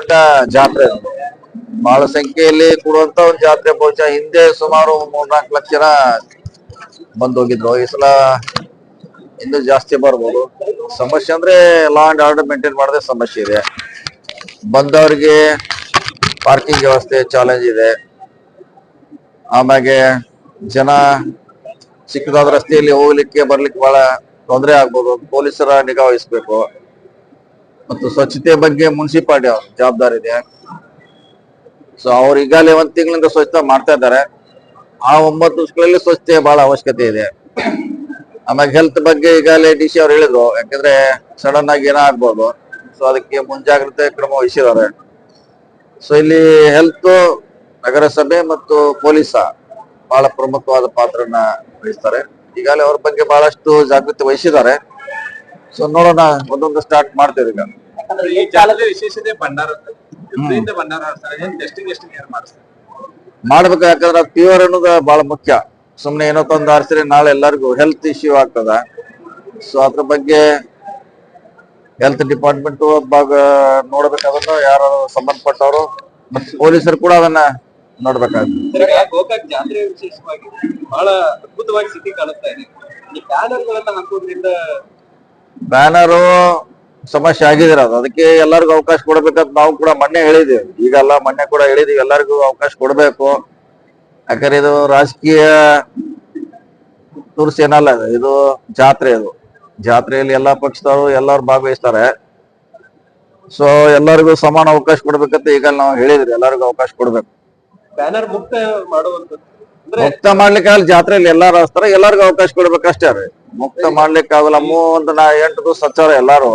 ಬಹುತೇಕ ಜಾತ್ರೆ. ಬಹಳ ಸಂಖ್ಯೆಯಲ್ಲಿ ಕೂಡುವಂತ ಒಂದು ಜಾತ್ರೆ. ಬಹುಶಃ ಹಿಂದೆ ಸುಮಾರು ಮೂರ್ನಾಲ್ಕು ಲಕ್ಷ ಜನ ಬಂದ್ ಹೋಗಿದ್ರು. ಈ ಸಲ ಇನ್ನು ಜಾಸ್ತಿ ಬರ್ಬೋದು. ಸಮಸ್ಯೆ ಅಂದ್ರೆ ಲಾ ಅಂಡ್ ಆರ್ಡರ್ ಮೇಂಟೈನ್ ಮಾಡದೆ ಸಮಸ್ಯೆ ಇದೆ. ಬಂದವರಿಗೆ ಪಾರ್ಕಿಂಗ್ ವ್ಯವಸ್ಥೆ ಚಾಲೆಂಜ್ ಇದೆ. ಆಮ್ಯಾಗೆ ಜನ ಚಿಕ್ಕದಾದ ರಸ್ತೆಯಲ್ಲಿ ಹೋಗ್ಲಿಕ್ಕೆ, ಬರ್ಲಿಕ್ಕೆ ಬಹಳ ತೊಂದರೆ ಆಗ್ಬೋದು. ಪೊಲೀಸರ ನಿಗಾ ವಹಿಸ್ಬೇಕು. ಮತ್ತು ಸ್ವಚ್ಛತೆ ಬಗ್ಗೆ ಮುನ್ಸಿಪಾಲಿಟಿ ಅವ್ರ ಜವಾಬ್ದಾರಿ ಇದೆ. ಸೊ ಅವ್ರು ಈಗಾಗಲೇ ಒಂದ್ ತಿಂಗಳಿಂದ ಸ್ವಚ್ಛತೆ ಮಾಡ್ತಾ ಇದ್ದಾರೆ. ಆ ಒಂಬತ್ತು ವರ್ಷಗಳಲ್ಲಿ ಸ್ವಚ್ಛತೆ ಬಹಳ ಅವಶ್ಯಕತೆ ಇದೆ. ಆಮೇಲೆ ಹೆಲ್ತ್ ಬಗ್ಗೆ ಈಗಾಗಲೇ ಡಿ ಸಿ ಅವ್ರು ಹೇಳಿದ್ರು. ಯಾಕಂದ್ರೆ ಸಡನ್ ಆಗಿ ಏನೋ ಆಗ್ಬೋದು. ಸೊ ಅದಕ್ಕೆ ಮುಂಜಾಗ್ರತೆ ಕ್ರಮ ವಹಿಸಿದ್ದಾರೆ. ಸೊ ಇಲ್ಲಿ ಹೆಲ್ತ್ ನಗರಸಭೆ ಮತ್ತು ಪೊಲೀಸ ಬಹಳ ಪ್ರಮುಖವಾದ ಪಾತ್ರನ ವಹಿಸ್ತಾರೆ. ಈಗಾಗಲೇ ಅವ್ರ ಬಗ್ಗೆ ಬಹಳಷ್ಟು ಜಾಗೃತಿ ವಹಿಸಿದ್ದಾರೆ. ಸೊ ನೋಡೋಣ, ಒಂದೊಂದು ಸ್ಟಾರ್ಟ್ ಮಾಡ್ತೇವೆ ಈಗ ಯಾಕಂದ್ರೆ ಈ ಜಾಲದ ವಿಶೇಷತೆ ಭಂಡಾರ ಇದರಿಂದ ಭಂಡಾರ ಏನ್ ಟೆಸ್ಟಿಂಗ್ ಎಷ್ಟು ಯಾರು ಮಾಡಿಸ್ತಾರೆ ಮಾಡ್ಬೇಕು ಯಾಕಂದ್ರೆ ಪ್ಯೂರ್ ಅನ್ನೋದು ಬಹಳ ಮುಖ್ಯ. ಸುಮ್ನೆ ಏನೋ ತಂದು ಆರಿಸಿದ್ರೆ ನಾಳೆ ಎಲ್ಲರಿಗೂ ಹೆಲ್ತ್ ಇಶ್ಯೂ ಆಗ್ತದ. ಸೊ ಅದ್ರ ಬಗ್ಗೆ ಹೆಲ್ತ್ ಡಿಪಾರ್ಟ್ಮೆಂಟ್ ಭಾಗ ನೋಡ್ಬೇಕಾದ್ರೆ ಯಾರು ಸಂಬಂಧಪಟ್ಟವರು ಮತ್ತೆ ಪೊಲೀಸರು ಕೂಡ ಅದನ್ನ ನೋಡ್ಬೇಕಾಗ್ತದೆ ಗೋಕಾಕ್ ಜಾತ್ರೆ ವಿಶೇಷವಾಗಿ ಬಹಳ ಅದ್ಭುತವಾಗಿ ಸ್ಥಿತಿ ಕಾಣಿಸ್ತಾ ಇದೆ. ಈ ಬ್ಯಾನರ್ ಹಾಕೋದ್ರಿಂದ ಬ್ಯಾನರು ಸಮಸ್ಯೆ ಆಗಿದ್ರೆ ಅದು. ಅದಕ್ಕೆ ಎಲ್ಲರಿಗೂ ಅವಕಾಶ ಕೊಡ್ಬೇಕಂತ ನಾವು ಕೂಡ ಮೊನ್ನೆ ಹೇಳಿದೀವಿ. ಈಗಲ್ಲ ಮೊನ್ನೆ ಕೂಡ ಹೇಳಿದೀವಿ, ಎಲ್ಲರಿಗೂ ಅವಕಾಶ ಕೊಡಬೇಕು. ಯಾಕಂದ್ರೆ ಇದು ರಾಜಕೀಯ ತುರ್ಸ್ ಏನಲ್ಲ ಇದು. ಜಾತ್ರೆ ಇದು ಜಾತ್ರೆಯಲ್ಲಿ ಎಲ್ಲಾ ಪಕ್ಷದವರು ಎಲ್ಲರೂ ಭಾಗವಹಿಸ್ತಾರೆ. ಸೊ ಎಲ್ಲರಿಗೂ ಸಮಾನ ಅವಕಾಶ ಕೊಡ್ಬೇಕಂತ ಈಗ ನಾವು ಹೇಳಿದ್ರಿ. ಎಲ್ಲರಿಗೂ ಅವಕಾಶ ಕೊಡ್ಬೇಕು. ಬ್ಯಾನರ್ ಮುಕ್ತ ಅಂದ್ರೆ ಮುಕ್ತ ಮಾಡ್ಲಿಕ್ಕೆ ಆಗಲ್ಲ ಜಾತ್ರೆಯಲ್ಲಿ ಎಲ್ಲಾರು ಹಸ್ತಾರ ಎಲ್ಲಾರ್ಗು ಅವಕಾಶ ಕೊಡ್ಬೇಕಷ್ಟೇ ರೀ ಮುಕ್ತ ಮಾಡ್ಲಿಕ್ಕೆ ಆಗಲ್ಲ ಒಂದು ನಾ ಎಂಟು ದಿವಸ ಹಚ್ಚಾರ ಎಲ್ಲಾರು.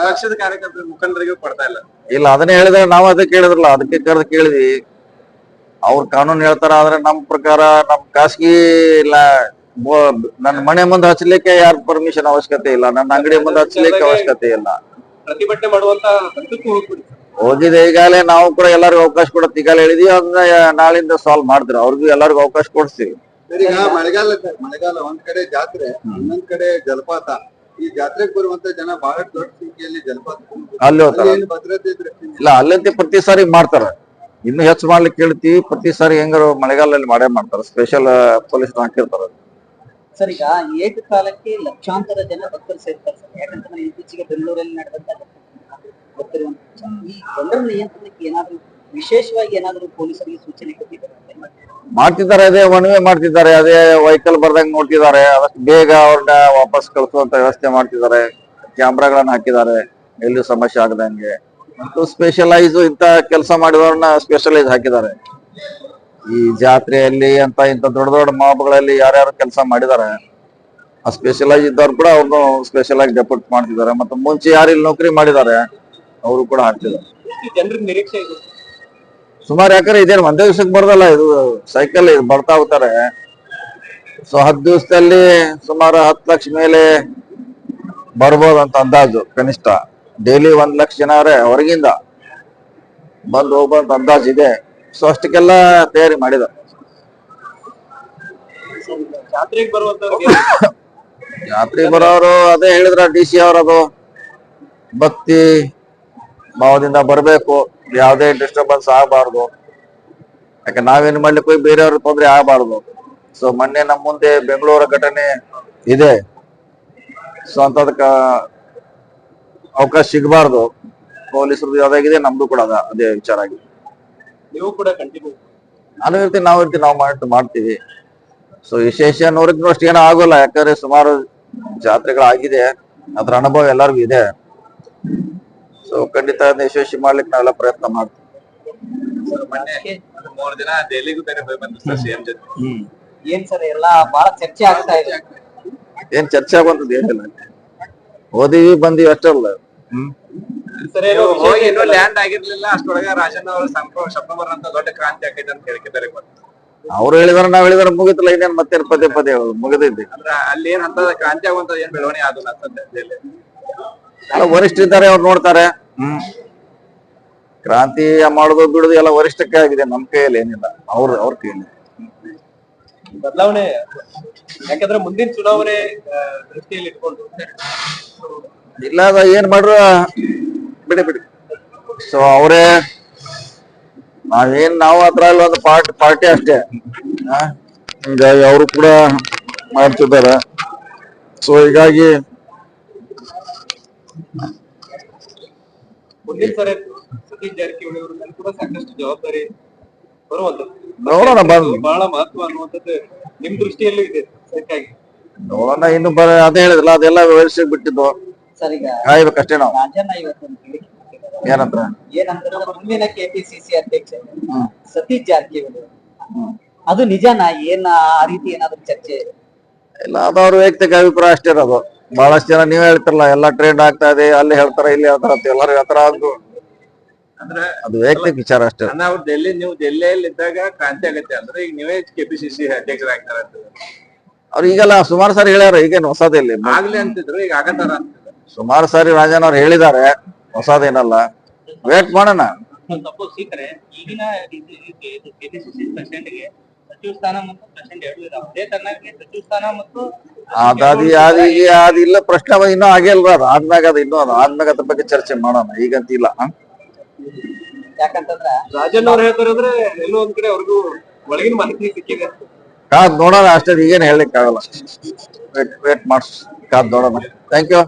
ಪಕ್ಷದ ಕಾರ್ಯಕರ್ತರ ಮುಖಂಡರಿಗೂ ಕೊಡ್ತಾ ಇಲ್ಲ. ಇಲ್ಲ ಅದನ್ನೇ ಹೇಳಿದ್ರೆ ನಾವು ಅದಕ್ಕೆ ಕೇಳಿದ್ರಲ್ಲ ಅದಕ್ಕೆ ಕರೆದು ಕೇಳಿದ್ವಿ. ಅವ್ರ ಕಾನೂನು ಹೇಳ್ತಾರ ಆದ್ರೆ ನಮ್ ಪ್ರಕಾರ ನಮ್ ಖಾಸಗಿ ಇಲ್ಲ ನನ್ನ ಮನೆ ಮುಂದೆ ಹಚ್ಚಲಿಕ್ಕೆ ಯಾರ ಪರ್ಮಿಷನ್ ಅವಶ್ಯಕತೆ ಇಲ್ಲ ನನ್ನ ಅಂಗಡಿ ಮುಂದೆ ಹಚ್ಚಲಿಕ್ಕೆ ಅವಶ್ಯಕತೆ ಇಲ್ಲ. ಪ್ರತಿಭಟನೆ ಮಾಡುವಂತ ಹೋಗಿದೆ ಈಗಾಗಲೇ ನಾವು ಕೂಡ ಎಲ್ಲರಿಗೂ ಅವಕಾಶ ಕೊಡತ್ತೆ ಈಗಾಗಲೇ ಹೇಳಿದೀವಿ. ಅದನ್ನ ನಾಳಿಂದ ಸಾಲ್ವ್ ಮಾಡ್ತೀವಿ. ಅವ್ರಿಗೂ ಎಲ್ಲರಿಗೂ ಅವಕಾಶ ಕೊಡ್ತೀವಿ ಸರಿ ಈಗ ಮಳೆಗಾಲ ಮಳೆಗಾಲ ಒಂದ್ ಕಡೆ ಜಾತ್ರೆ ಇನ್ನೊಂದ್ ಕಡೆ ಜಲಪಾತ. ಈ ಜಾತ್ರೆಗೆ ಬರುವಂತ ಜನ ಬಹಳ ದೊಡ್ಡ ಸಂಖ್ಯೆಯಲ್ಲಿ ಜಲಪಾತ ಅಲ್ಲಿ ಹೋಗ್ತಾರೆ. ಏನು ಭದ್ರತೆ ಇಲ್ಲ ಅಲ್ಲಂತೆ ಪ್ರತಿ ಸಾರಿ ಮಾಡ್ತಾರ. ಇನ್ನು ಹೆಚ್ಚು ಮಾಡ್ಲಿಕ್ಕೆ ಕೇಳ್ತೀವಿ. ಪ್ರತಿ ಸಾರಿ ಹೆಂಗಾರು ಮಳೆಗಾಲದಲ್ಲಿ ಮಾಡೇ ಮಾಡ್ತಾರೆ. Special police ಹಾಕಿರ್ತಾರ. ಸರ್ ಈಗ ಏಕಕಾಲಕ್ಕೆ ಲಕ್ಷಾಂತರ ಜನ ಭಕ್ತರು ಸೇರ್ತಾರೆ ಸರ್. ಯಾಕಂತಂದ್ರೆ ಇತ್ತೀಚೆಗೆ ಬೆಂಗಳೂರಲ್ಲಿ ನಡೆದಂತ ವಿಚಾರ. ಈ ನಿಯಂತ್ರಣಕ್ಕೆ ಏನಾದ್ರೂ ವಿಶೇಷವಾಗಿ ಏನಾದ್ರೂ ಪೊಲೀಸರಿಗೆ ಸೂಚನೆ ಮಾಡ್ತಿದ್ದಾರೆ, ಅದೇ ಮನವಿ ಮಾಡ್ತಿದ್ದಾರೆ, ಅದೇ ವೆಹಿಕಲ್ ಬರ್ದಂಗ್ ನೋಡ್ತಿದ್ದಾರೆ ಅದಕ್ಕೆ ಬೇಗ ಅವ್ರನ್ನ ವಾಪಸ್ ಕಳಿಸುವಂತ ವ್ಯವಸ್ಥೆ ಮಾಡ್ತಿದ್ದಾರೆ, ಕ್ಯಾಮ್ರಾಗಳನ್ನ ಹಾಕಿದ್ದಾರೆ ಎಲ್ಲೂ ಸಮಸ್ಯೆ ಆಗದಂಗೆ. ಮತ್ತು ಸ್ಪೆಷಲೈಸ್ ಇಂತ ಕೆಲಸ ಮಾಡಿದವ್ರನ್ನ ಸ್ಪೆಷಲೈಸ್ ಹಾಕಿದ್ದಾರೆ. ಈ ಜಾತ್ರೆಯಲ್ಲಿ ಅಂತ ಇಂತ ದೊಡ್ಡ ದೊಡ್ಡ ಮಾಬ್ಗಳಲ್ಲಿ ಯಾರ್ಯಾರು ಕೆಲಸ ಮಾಡಿದ್ದಾರೆ, ಆ ಸ್ಪೆಷಲೈಸ್ ಇದ್ದವ್ರು ಕೂಡ ಅವ್ರನ್ನು ಸ್ಪೆಷಲ್ ಆಗಿ ಡೆಪ್ಯೂಟ್ ಮಾಡ್ತಿದ್ದಾರೆ. ಮತ್ತೆ ಮುಂಚೆ ಯಾರು ಇಲ್ಲಿ ನೌಕರಿ ಮಾಡಿದ್ದಾರೆ ಅವರು ಕೂಡ ಜನರಿಗೆ ನಿರೀಕ್ಷೆ ಇದೆ? ಸುಮಾರು ಯಾಕಂದ್ರೆ ಇದೇನು ಒಂದೇ ದಿವಸಕ್ಕೆ ಬರ್ದಲ್ಲ ಇದು ಸೈಕಲ್ ಇದು ಬರ್ತಾ ಹೋಗ್ತಾರೆ. ಸೊ ಹತ್ತು ದಿವಸದಲ್ಲಿ ಸುಮಾರು ಹತ್ತು ಲಕ್ಷ ಮೇಲೆ ಬರ್ಬೋದು ಅಂತ ಅಂದಾಜು ಕನಿಷ್ಠ. ಡೈಲಿ ಒಂದ್ ಲಕ್ಷ ಜನ ಹೊರಗಿಂದ ಬಂದು ಹೋಗ್ಬೋದಂತ ಅಂದಾಜು ಇದೆ. ಸೊ ಅಷ್ಟಕ್ಕೆಲ್ಲ ತಯಾರಿ ಮಾಡಿದ ಜಾತ್ರೆಗೆ ಜಾತ್ರೆ ಬರೋರು ಅದೇ ಹೇಳಿದ್ರ ಡಿ ಸಿ ಅವರದು. ಭಕ್ತಿ ಭಾವದಿಂದ ಬರಬೇಕು ಯಾವುದೇ ಡಿಸ್ಟರ್ಬೆನ್ಸ್ ಆಗಬಾರ್ದು. ಯಾಕೆ ನಾವೇನು ಮಾಡ್ಲಿಕ್ಕೆ ಹೋಗಿ ಬೇರೆಯವ್ರ ತೊಂದರೆ ಆಗಬಾರ್ದು. ಸೊ ಮೊನ್ನೆ ನಮ್ಮ ಮುಂದೆ ಬೆಂಗಳೂರು ಘಟನೆ ಇದೆ. ಸೊ ಅಂತದಕ್ಕ ಅವಕಾಶ ಸಿಗಬಾರ್ದು. ಪೊಲೀಸರದ್ದು ಯಾವ್ದಾಗಿದೆ ನಮ್ದು ಕೂಡ ಅದ ಅದೇ ವಿಚಾರ ಆಗಿ ನೀವು ಕೂಡ ಕಂಟಿನ್ಯೂ ನಾನು ಇರ್ತೀನಿ ನಾವು ಇರ್ತೀವಿ ನಾವು ಮಾಡಿ ಮಾಡ್ತೀವಿ. ಸೊ ವಿಶೇಷ ನೋಡಿದ್ರು ಅಷ್ಟು ಏನೋ ಆಗೋಲ್ಲ ಯಾಕಂದ್ರೆ ಸುಮಾರು ಜಾತ್ರೆಗಳಾಗಿದೆ. ಅದ್ರ ಅನುಭವ ಎಲ್ಲರಿಗೂ ಇದೆ. ಸೊ ಖಂಡಿತ ಅದನ್ನ ಯಶಸ್ವಿ ಮಾಡ್ಲಿಕ್ಕೆ ನಾವೆಲ್ಲ ಪ್ರಯತ್ನ ಮಾಡ್ತೀವಿ. ಮೂರು ದಿನ ದೆಹಲಿಗೂ ಬೇರೆ ಹೋಗಿ ಸರ್ ಸಿಎಂ ಜೊತೆ. ಏನ್ ಸರ್ ಎಲ್ಲ ಬಹಳ ಚರ್ಚೆ ಆಗ್ತಾ ಇದೆ. ಏನ್ ಚರ್ಚೆ ಆಗುವಂತದ್ದು ಏನಿಲ್ಲ. ಓದಿವಿ ಬಂದಿವಿ ಅಷ್ಟಲ್ಲ ಹ್ಮ್. ಸರ್ ಏನು ಹೋಗಿ ಇನ್ನೂ ಲ್ಯಾಂಡ್ ಆಗಿರ್ಲಿಲ್ಲ ಅಷ್ಟೊಳಗೆ ರಾಜಣ್ಣ ಅವರು ಸಂಪ ಸೆಪ್ಟೆಂಬರ್ ಅಂತ ದೊಡ್ಡ ಕ್ರಾಂತಿ ಆಗೈತೆ ಅಂತ ಹೇಳಿಕೆ ಬೇರೆ ಬಂತು. ಅವ್ರು ಹೇಳಿದಾರೆ ನಾವ್ ಹೇಳಿದಾರೆ ಮುಗಿತಲ್ಲ ಇನ್ನೇನ್ ಮತ್ತೆ ಪದೇ ಪದೇ ಹೇಳೋದು ಮುಗಿದೈತಿ ಅಂದ್ರೆ ಅಲ್ಲಿ ಏನ್ ಅಂತ ಕ್ರಾಂತಿ ಆಗುವಂತ ಏನ್ ಬೆಳವಣಿಗೆ ಆಗುಲ್ಲ ಅಂತ ದೆಹಲಿ ವರಿಷ್ಠ ಇದ್ದಾರೆ ಅವ್ರು ನೋಡ್ತಾರೆ. ಹ್ಮ್. ಕ್ರಾಂತಿ ಮಾಡೋದು ಬಿಡುದು ಎಲ್ಲ ವರಿಷ್ಠಕ್ಕೆ ಆಗಿದೆ ನಮ್ ಕೈಯಲ್ಲಿ ಏನಿಲ್ಲ. ಅವ್ರ ಅವ್ರ ಕೈಯಲ್ಲಿ. ಬದಲಾವಣೆ ಯಾಕಂದ್ರೆ ಮುಂದಿನ ಚುನಾವಣೆ ಆ, ದೃಷ್ಟಿಯಲ್ಲಿ ಇಟ್ಕೊಂಡು. ಇಲ್ಲ ಅದ ಏನ್ ಮಾಡ್ರ ಬಿಡಿ ಬಿಡಿ. ಸೊ ಅವರೇ ನಾವೇನ್ ನಾವು ಅದ್ರಲ್ಲಿ ಒಂದು ಪಾರ್ಟ್ ಪಾರ್ಟಿ ಅಷ್ಟೇ. ಆ? ಹೀಗಾಗಿ ಅವರು ಕೂಡ ಮಾಡ್ತಿದ್ದಾರೆ. ಸೊ ಹೀಗಾಗಿ ಮುಂದಿನ ಸರಿ ಸತೀಶ್ ಜಾರಕಿಹೊಳಿ ಅವ್ರ ಮೇಲೆ ಕೂಡ ಸಾಕಷ್ಟು ಜವಾಬ್ದಾರಿ ನೋಡೋಣ ಬಹಳ ಮಹತ್ವ ಅನ್ನುವಂಥದ್ದು ನಿಮ್ ದೃಷ್ಟಿಯಲ್ಲೂ ಇದೆ ಅದಕ್ಕಾಗಿ. ನೋಡೋಣ ಇನ್ನು ಬರ ಅದೇ ಹೇಳಿದ್ರಲ್ಲ ಅದೆಲ್ಲ ವ್ಯವಸ್ಥೆ ಬಿಟ್ಟಿದ್ದು. ಸರ್ ಈಗ ಕಾಯ್ಬೇಕಷ್ಟೇ ನಾವು. ರಾಜಣ್ಣ ಕೊಟ್ಟಿದ್ದಾರೆ. ಏನಂತ? ಏನಂತಂದ್ರೆ ಮುಂದಿನ ಕೆಪಿಸಿಸಿ ಅಧ್ಯಕ್ಷ. ಸತೀಶ್ ಜಾರಕಿಹೊಳಿ ಅದು ನಿಜನಾ? ಏನ ಆ ರೀತಿ ಏನಾದ್ರು ಚರ್ಚೆ? ಇಲ್ಲ ಅದು ಅವ್ರ ವೈಯಕ್ತಿಕ ಅಭಿಪ್ರಾಯ ಅಷ್ಟೇ ಇರೋದು. ಬಹಳಷ್ಟು ಜನ ನೀವ್ ಹೇಳ್ತಿರಲ್ಲ ಎಲ್ಲ ಟ್ರೆಂಡ್ ಆಗ್ತಾ ಇದೆ ಅಲ್ಲಿ ಹೇಳ್ತಾರ ಇಲ್ಲಿ ಹೇಳ್ತಾರ ಅಂತ ಎಲ್ಲರೂ ಹೇಳ್ತಾರ ಅದು ಅಂದ್ರೆ ಅದು ವೈಯಕ್ತಿಕ ವಿಚಾರ ಅಷ್ಟೇ. ಅಣ್ಣ ಅವ್ರು ಡೆಲ್ಲಿ ನೀವು ಡೆಲ್ಲಿಯಲ್ಲಿ ಇದ್ದಾಗ ಕ್ರಾಂತಿ ಆಗತ್ತೆ ಅಂದ್ರೆ ಈಗ ನೀವೇ ಕೆಪಿಸಿಸಿ ಅಧ್ಯಕ್ಷರಾಗ್ತಾರ ಅಂತ. ಅವ್ರು ಈಗೆಲ್ಲ ಸುಮಾರು ಸಾರಿ ಹೇಳ್ಯಾರ ಈಗೇನು ಹೊಸದಿಲ್ಲ ಆಗ್ಲಿ ಅಂತಿದ್ರು ಈಗ ಆಗತ್ತಾರ ಅಂತಿದ್ರು. ಸುಮಾರು ಸಾರಿ ರಾಜನ್ ಅವ್ರು ಹೇಳಿದ್ದಾರೆ ಹೊಸದೇನಲ್ಲ ವೇಟ್ ಮಾಡೋಣ. ಸಪೋಸ್ ಸೀಕರೆ ಈಗಿನ ಕೆಪಿಸಿಸಿ ಪ್ರೆಸಿಡೆಂಟ್ಗೆ ಸಚಿವ ಸ್ಥಾನ ಮತ್ತು ಪ್ರೆಸಿಡೆಂಟ್ ಎರಡು ಇದಾವೆ. ಅದೇ ತರನಾಗಿ ಸಚಿವ ಸ್ಥಾನ ಮತ್ತು ಅದ್ ಅದ್ ಈಗ ಅದ್ ಇಲ್ಲ ಪ್ರಶ್ನೆ ಅವ ಇನ್ನೂ ಆಗಿಲ್ಲ ಅದು? ಆದ್ಮ್ಯಾಗ ಅದು ಇನ್ನೂ ಅದು. ಆದ್ಮ್ಯಾಗ ಅದ್ರ ಬಗ್ಗೆ ಚರ್ಚೆ ಮಾಡೋಣ. ಈಗಂತ ಇಲ್ಲ ಹ? ಯಾಕಂತಂದ್ರ ರಾಜಣ್ಣ ಅವ್ರು ಹೇಳ್ತಾರಂದ್ರೆ ಎಲ್ಲೋ ಒಂದ್ ಕಡೆ ಅವ್ರಿಗೂ ಒಳಗಿನ ಮಾಹಿತಿ ಸಿಕ್ಕಿದೆ. ಕಾದ್ ನೋಡೋಣ ಅಷ್ಟೇ ಈಗೇನು ಹೇಳಲಿಕ್ಕೆ ಆಗಲ್ಲ ವೇಟ್ ವೇಟ್ ಮಾಡ್ಸ್ ಕಾದ್ ನೋಡೋಣ. Thank you